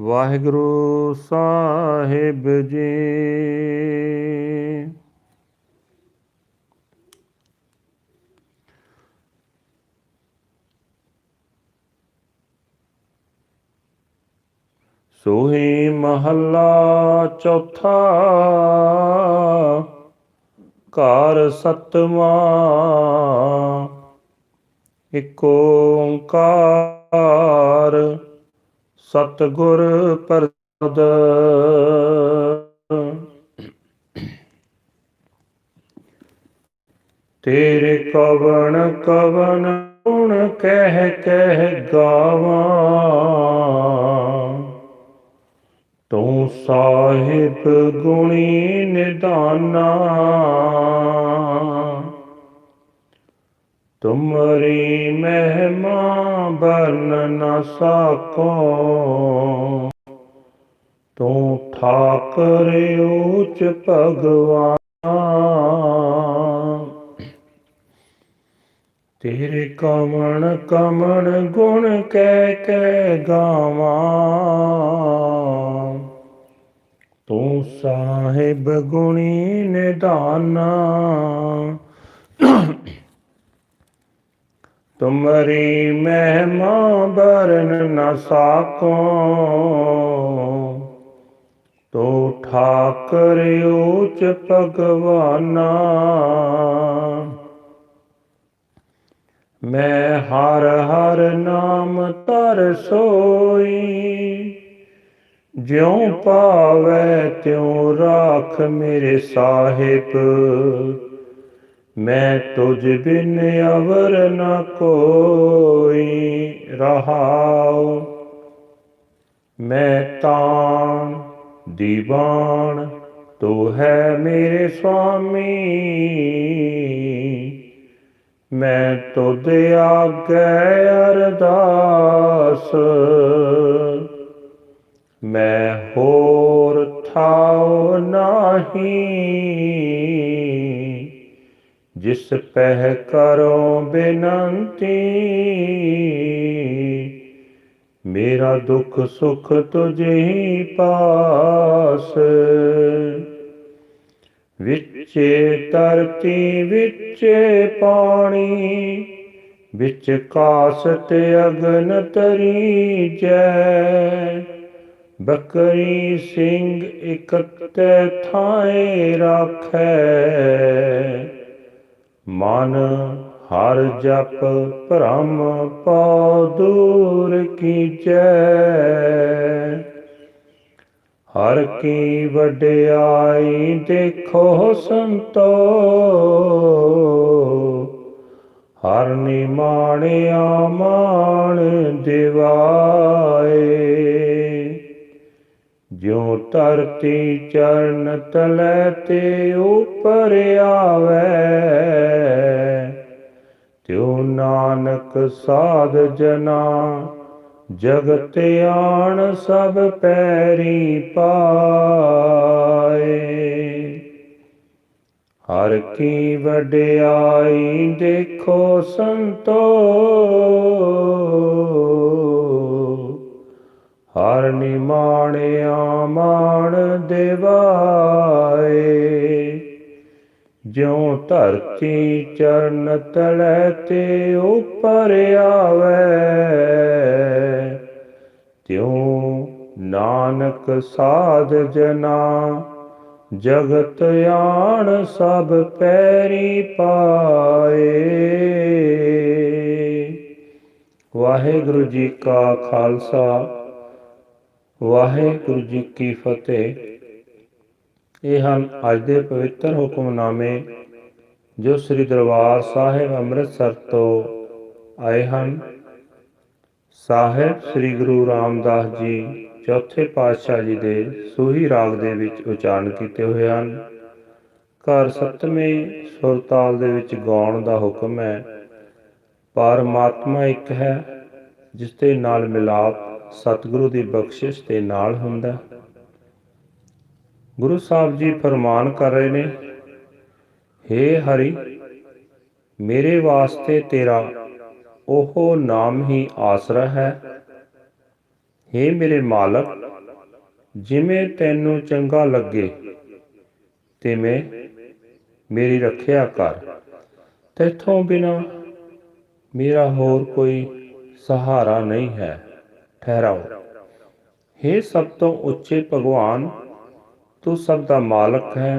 ਵਾਹਿਗੁਰੂ ਸਾਹਿਬ ਜੀ ਸੋਹੀ ਮਹੱਲਾ ਚੌਥਾ ਕਾਰ ਸਤਮਾ ਇੱਕ ਓੰਕਾਰ ਸਤਗੁਰ ਪ੍ਰਸਾਦ ਤੇਰੇ ਕਵਣ ਕਵਣ ਗੁਣ ਕਹਿ ਕਹਿ ਗਾਵਾਂ ਤੂੰ ਸਾਹਿਬ ਗੁਣੀ ਨਿਦਾਨਾ ਤੁਮਰੀ ਮਹਿਮਾ ਸੰਭਲ ਨ ਸਕੋ ਤੂੰ ਠਾਕਰ ਉੱਚ ਭਗਵਾਨ ਤੇਰੇ ਕਮਣ ਕਮਣ ਗੁਣ ਕਹਿ ਕੇ ਗਾਵਾਂ ਤੂੰ ਸਾਹਿਬ ਗੁਣੀ ਨਿਦਾਨਾ ਤੁਮਰੀ ਮਹਿਮਾ ਬਰਨ ਨ ਸਾਕੋ ਤੋ ਠਾਕਰ ਉਚ ਭਗਵਾਨਾ ਮੈਂ ਹਰ ਹਰ ਨਾਮ ਤਰ ਸੋਈ ਜਿਉ ਪਾਵੇ ਤਿਉ ਰਾਖ ਮੇਰੇ ਸਾਹਿਬ ਮੈਂ ਤੁਝ ਬਿਨ ਅਵਰ ਨ ਕੋਈ ਰਹਾਉ ਮੈਂ ਤਾਂ ਦੀਵਾਨ ਤੂੰ ਹੈ ਮੇਰੇ ਸੁਆਮੀ ਮੈਂ ਤੁਧ ਆਗੇ ਅਰਦਾਸ ਮੈਂ ਹੋਰ ਥਾਉ ਨਹੀਂ ਜਿਸ ਪਹਿ ਕਰੋ ਬੇਨੰਤੀ ਮੇਰਾ ਦੁੱਖ ਸੁਖ ਤੁਝੇ ਹੀ ਪਾਸ ਵਿੱਚੇ ਤਰਤੀ ਵਿੱਚੇ ਪਾਣੀ ਵਿੱਚ ਕਾਸ ਤੇ ਅਗਨ ਤਰੀ ਜੈ ਬਕਰੀ ਸਿੰਘ ਇਕੱਤੇ ਥਾਏ ਰਾਖੈ ਮਨ ਹਰ ਜਪ ਭ੍ਰਮ ਪਾ ਦੂਰ ਕੀਚੈ ਹਰ ਕੀ ਵਡਿਆਈ ਦੇਖੋ ਸੰਤੋ ਹਰ ਨਿਮਾਣਿਆ ਮਾਣ ਦਿਵਾਏ ਜਿਉ ਧਰਤੀ ਚਰਨ ਤਲੈ ਤੇ ਉਪਰ ਆਵੇ ਤਿਉ ਨਾਨਕ ਸਾਧ ਜਨਾ ਜਗਤ ਆਣ ਸਭ ਪੈਰੀ ਪਾਏ ਹਰ ਕੀ ਵਡਿਆਈ ਦੇਖੋ ਸੰਤੋ ਹਰ ਨਿਮਾਣਿਆ ਮਾਣ ਦੇਵਾਏ ਜਿਉ ਧਰਤੀ ਚਰਨ ਤਲੇ ਤੇ ਉਪਰ ਆਵੇ ਤਿਉ ਨਾਨਕ ਸਾਧ ਜਨਾ ਜਗਤ ਆਣ ਸਭ ਪੈਰੀ ਪਾਏ ਵਾਹਿਗੁਰੂ ਜੀ ਕਾ ਖਾਲਸਾ ਵਾਹਿਗੁਰੂ ਜੀ ਕੀ ਫਤਿਹ ਇਹ ਹਨ ਅੱਜ ਦੇ ਪਵਿੱਤਰ ਹੁਕਮਨਾਮੇ ਜੋ ਸ੍ਰੀ ਦਰਬਾਰ ਸਾਹਿਬ ਅੰਮ੍ਰਿਤਸਰ ਤੋਂ ਆਏ ਹਨ ਸਾਹਿਬ ਸ੍ਰੀ ਗੁਰੂ ਰਾਮਦਾਸ ਜੀ ਚੌਥੇ ਪਾਤਸ਼ਾਹ ਜੀ ਦੇ ਸੋਹੀ ਰਾਗ ਦੇ ਵਿੱਚ ਉਚਾਰਨ ਕੀਤੇ ਹੋਏ ਹਨ ਘਰ ਸਤਵੇਂ ਸੁਰਤਾਲ ਦੇ ਵਿੱਚ ਗਾਉਣ ਦਾ ਹੁਕਮ ਹੈ ਪਰਮਾਤਮਾ ਇੱਕ ਹੈ ਜਿਸ ਦੇ ਨਾਲ ਮਿਲਾਪ ਸਤਿਗੁਰੂ ਦੀ ਬਖਸ਼ਿਸ਼ ਤੇ ਨਾਲ ਹੁੰਦਾ ਗੁਰੂ ਸਾਹਿਬ ਜੀ ਫਰਮਾਨ ਕਰ ਰਹੇ ਨੇ हे ਹਰੀ ਮੇਰੇ ਵਾਸਤੇ ਤੇਰਾ ਉਹ ਨਾਮ ਹੀ ਆਸਰਾ ਹੈ हे ਮੇਰੇ ਮਾਲਕ ਜਿਵੇਂ ਤੈਨੂੰ ਚੰਗਾ ਲੱਗੇ ਤਿਵੇਂ ਮੇਰੀ ਰੱਖਿਆ ਕਰ ਤੇਥੋਂ ਬਿਨਾ ਮੇਰਾ ਹੋਰ ਕੋਈ ਸਹਾਰਾ ਨਹੀਂ ਹੈ ਠਹਿਰਾਓ हे ਸਭ ਤੋਂ ਉੱਚੇ ਭਗਵਾਨ ਤੂੰ ਸਭ ਦਾ ਮਾਲਕ ਹੈ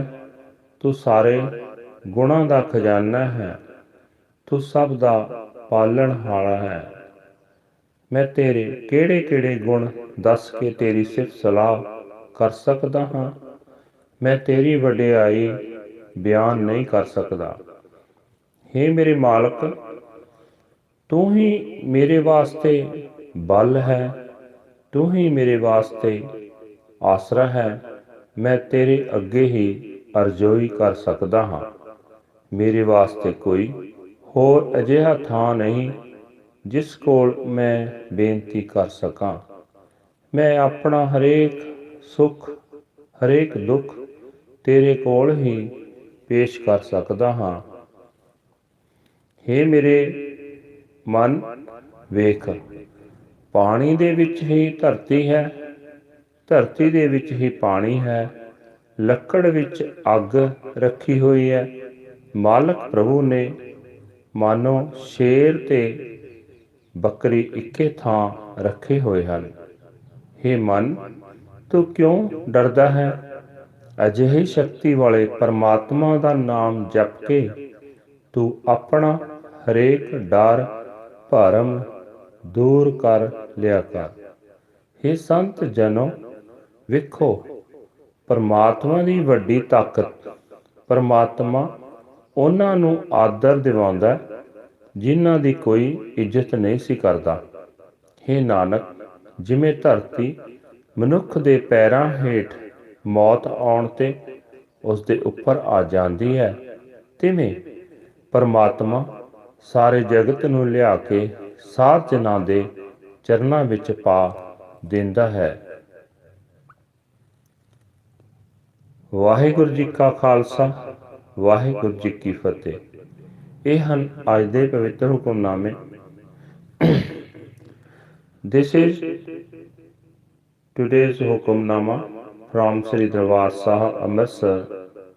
ਤੂੰ ਸਾਰੇ ਗੁਣਾਂ ਦਾ ਖਜ਼ਾਨਾ ਹੈ ਤੂੰ ਸਭ ਦਾ ਪਾਲਣ ਹਾਲਾ ਹੈ ਮੈਂ ਤੇਰੇ ਕਿਹੜੇ-ਕਿਹੜੇ ਗੁਣ ਦੱਸ ਕੇ ਤੇਰੀ ਸਿਫਤ ਸਲਾਹ ਕਰ ਸਕਦਾ ਹਾਂ ਮੈਂ ਤੇਰੀ ਵਡਿਆਈ ਬਿਆਨ ਨਹੀਂ ਕਰ ਸਕਦਾ हे ਮੇਰੇ ਮਾਲਕ ਤੂੰ ਹੀ ਮੇਰੇ ਵਾਸਤੇ ਬਲ ਹੈ ਤੂੰ ਹੀ ਮੇਰੇ ਵਾਸਤੇ ਆਸਰਾ ਹੈ ਮੈਂ ਤੇਰੇ ਅੱਗੇ ਹੀ ਅਰਜ਼ੋਈ ਕਰ ਸਕਦਾ ਹਾਂ ਮੇਰੇ ਵਾਸਤੇ ਕੋਈ ਹੋਰ ਅਜਿਹਾ ਥਾਂ ਨਹੀਂ ਜਿਸ ਕੋਲ ਮੈਂ ਬੇਨਤੀ ਕਰ ਸਕਾਂ ਮੈਂ ਆਪਣਾ ਹਰੇਕ ਸੁੱਖ ਹਰੇਕ ਦੁੱਖ ਤੇਰੇ ਕੋਲ ਹੀ ਪੇਸ਼ ਕਰ ਸਕਦਾ ਹਾਂ हे ਮੇਰੇ ਮਨ ਵੇਖ ਪਾਣੀ ਦੇ ਵਿੱਚ ਹੀ ਧਰਤੀ ਹੈ ਧਰਤੀ ਦੇ ਵਿੱਚ ਹੀ ਪਾਣੀ ਹੈ ਲੱਕੜ ਵਿੱਚ ਅੱਗ ਰੱਖੀ ਹੋਈ ਹੈ ਮਾਲਕ ਪ੍ਰਭੂ ਨੇ ਮਾਨੋ ਸ਼ੇਰ ਤੇ ਬੱਕਰੀ ਇੱਕੇ ਥਾਂ ਰੱਖੇ ਹੋਏ ਹਨ हे ਮਨ ਤੂੰ ਕਿਉਂ ਡਰਦਾ ਹੈ ਅਜਿਹੀ ਸ਼ਕਤੀ ਵਾਲੇ ਪਰਮਾਤਮਾ ਦਾ ਨਾਮ ਜਪ ਕੇ ਤੂੰ ਆਪਣਾ ਹਰੇਕ ਡਰ ਭਰਮ ਦੂਰ ਕਰ ਲਿਆ ਕਰ हे ਸੰਤ ਜਨੋ ਵੇਖੋ ਪਰਮਾਤਮਾ ਦੀ ਵੱਡੀ ਤਾਕਤ ਪਰਮਾਤਮਾ ਉਹਨਾਂ ਨੂੰ ਆਦਰ ਦਿਵਾਉਂਦਾ ਜਿਨ੍ਹਾਂ ਦੀ ਕੋਈ ਇੱਜ਼ਤ ਨਹੀਂ ਸੀ ਕਰਦਾ हे ਨਾਨਕ ਜਿਵੇਂ ਧਰਤੀ ਮਨੁੱਖ ਦੇ ਪੈਰਾਂ ਹੇਠ ਮੌਤ ਆਉਣ ਤੇ ਉਸ ਦੇ ਉੱਪਰ ਆ ਜਾਂਦੀ ਹੈ ਤਿਵੇਂ ਪਰਮਾਤਮਾ ਸਾਰੇ ਜਗਤ ਨੂੰ ਲਿਆ ਕੇ ਸਾਧ ਜਨਾਂ ਦੇ ਚਰਨਾਂ ਵਿੱਚ ਪਾ ਦਿੰਦਾ ਹੈ ਵਾਹਿਗੁਰੂ ਜੀ ਕਾ ਖਾਲਸਾ ਵਾਹਿਗੁਰੂ ਜੀ ਕੀ ਫਤਿਹ ਇਹ ਹਨ ਅੱਜ ਦੇ ਪਵਿੱਤਰ ਹੁਕਮਨਾਮੇ this is today's Hukamnama from Sri Darbar Sahib Amritsar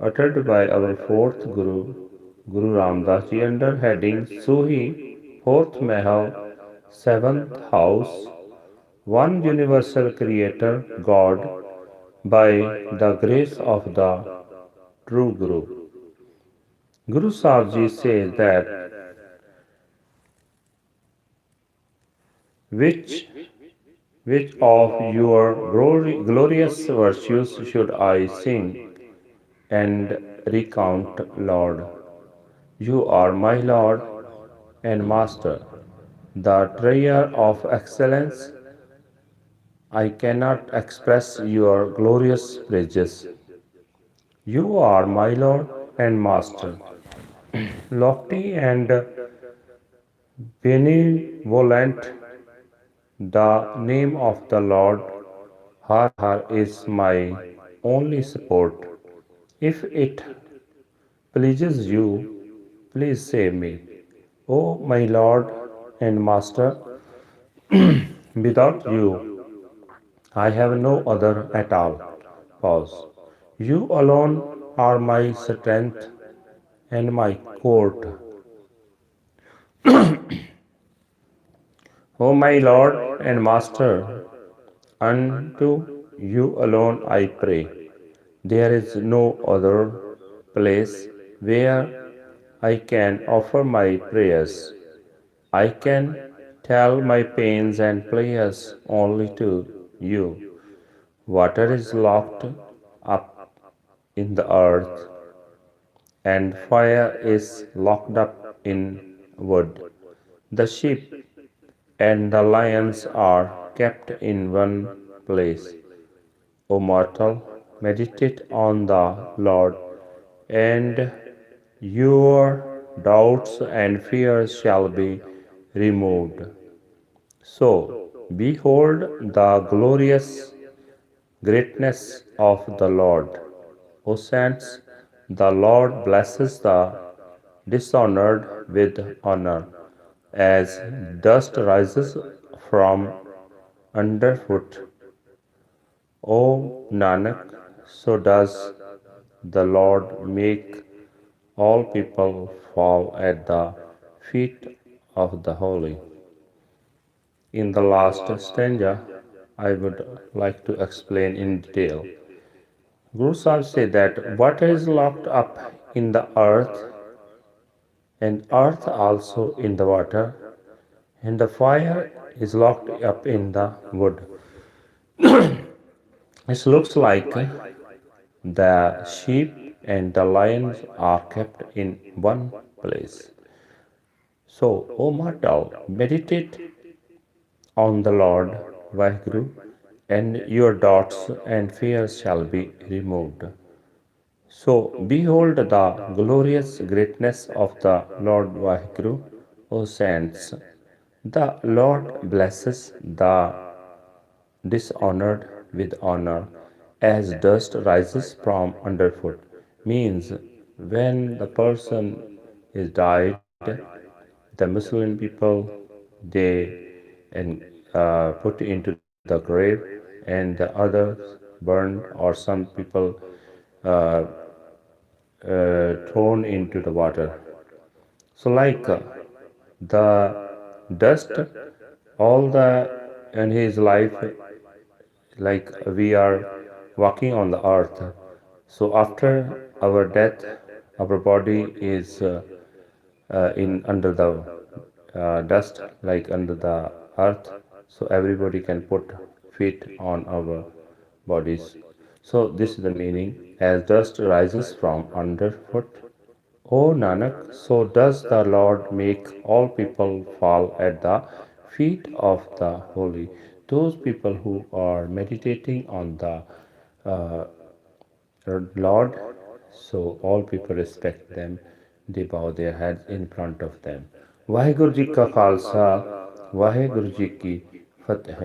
ਅਟਟਡ by our 4th Guru Guru Ramdas ji under heading Suhi fourth Mahal, seventh house, one universal creator, God, by the grace of the true Guru. Guru Sahib says that which which of your glory, glorious virtues should I sing and recount, Lord? You are my Lord, and Master, the Treasure of Excellence. I cannot express your glorious praises. You are my Lord and Master. Lofty and benevolent, the name of the Lord, Har Har, is my only support. If it pleases you, please save me. O my Lord and Master, without you, I have no other at all. Pause. You alone are my strength and my court. o my Lord and Master, unto you alone I pray. There is no other place where I can offer my prayers. I can tell my pains and prayers only to you. Water is locked up in the earth, and fire is locked up in wood. The sheep and the lions are kept in one place. O mortal, meditate on the Lord and your doubts and fears shall be removed. So, behold the glorious greatness of the Lord. O saints, the Lord blesses the dishonored with honor, as dust rises from underfoot. O Nanak, so does the Lord make all people fall at the feet of the holy. In the last stanza, I would like to explain in detail. Guru Sahib said that what is locked up in the earth, and earth also in the water, and the fire is locked up in the wood. it looks like the sheep and the lions are kept in one place. So, O mortal, meditate on the Lord Vaheguru, and your doubts and fears shall be removed. So, behold the glorious greatness of the Lord Vaheguru, O saints. The Lord blesses the dishonored with honor, as dust rises from underfoot means when the person is died, the Muslim people they and uh, put into the grave, and the others burned, or some people uh, uh, thrown into the water. So, like uh, the dust, all the in his life, like we are walking on the earth. So after our death, our body is uh, uh, in under the uh, dust, like under the earth, so everybody can put feet on our bodies. So this is the meaning. As dust rises from underfoot, O Nanak, so does the Lord make all people fall at the feet of the holy. Those people who are meditating on the uh, Lord so all people respect them they bow their heads in front of them Waheguru ji ਕਾ ਖਾਲਸਾ ਵਾਹਿਗੁਰੂ ਜੀ ਕੀ ਫਤਿਹ